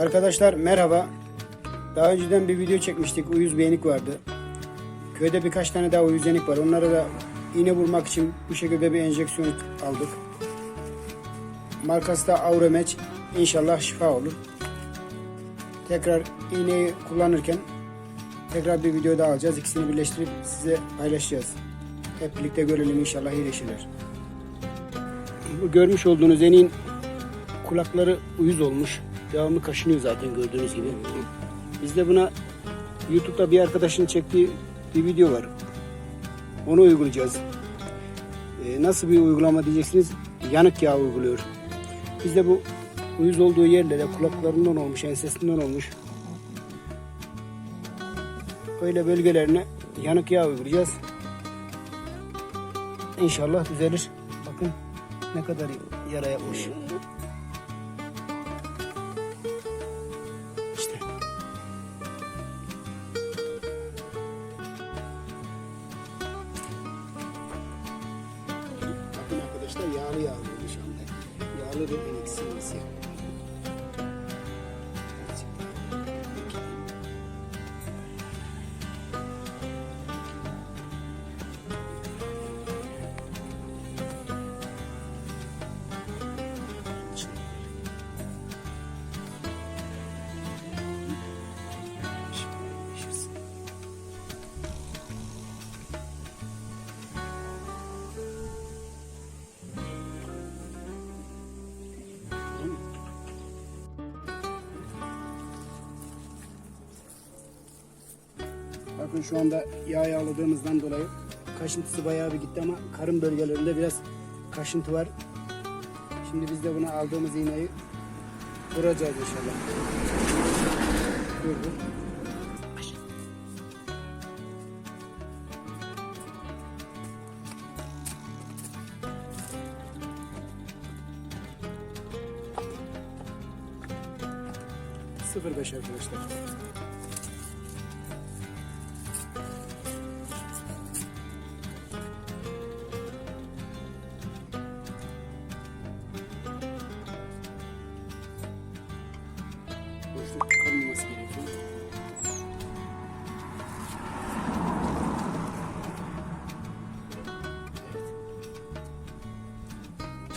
Arkadaşlar merhaba. Daha önceden bir video çekmiştik. Uyuz beğenik vardı. Köyde birkaç tane daha uyuz yenik var. Onlara da iğne vurmak için bu şekilde bir enjeksiyon aldık. Markası da Auremeç. İnşallah şifa olur. Tekrar iğneyi kullanırken tekrar bir video daha alacağız. İkisini birleştirip size paylaşacağız. Hep birlikte görelim inşallah iyileşirler. Bu görmüş olduğunuz enin kulakları uyuz olmuş. Devamlı kaşınıyor zaten gördüğünüz gibi. Biz de buna YouTube'da bir arkadaşın çektiği bir video var. Onu uygulayacağız. Ee, nasıl bir uygulama diyeceksiniz? Yanık yağ uyguluyor. Biz de bu uyuz olduğu yerlere kulaklarından olmuş, ensesinden olmuş. Böyle bölgelerine yanık yağ uygulayacağız. İnşallah düzelir. Bakın ne kadar yara yapmış. Yağlı olmuş anda. Yağlı bir eksiğimiz yok. Bakın şu anda yağ yağladığımızdan dolayı kaşıntısı bayağı bir gitti ama karın bölgelerinde biraz kaşıntı var. Şimdi biz de buna aldığımız iğneyi vuracağız inşallah. Dur. Sıfır beş arkadaşlar.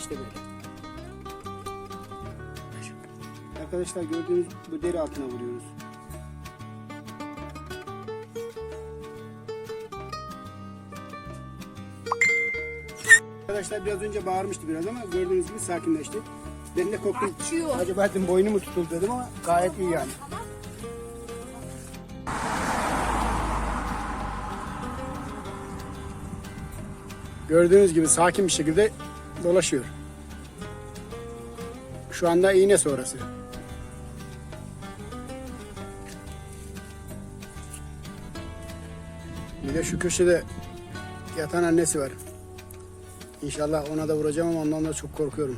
İşte böyle. Arkadaşlar gördüğünüz bu deri altına vuruyoruz. Arkadaşlar biraz önce bağırmıştı biraz ama gördüğünüz gibi sakinleşti. Ben de korktum. Açıyor. Acaba dedim boynu mu tutuldu dedim ama gayet iyi yani. Gördüğünüz gibi sakin bir şekilde dolaşıyor. Şu anda iğne sonrası. Bir de şu köşede yatan annesi var. İnşallah ona da vuracağım ama ondan da çok korkuyorum.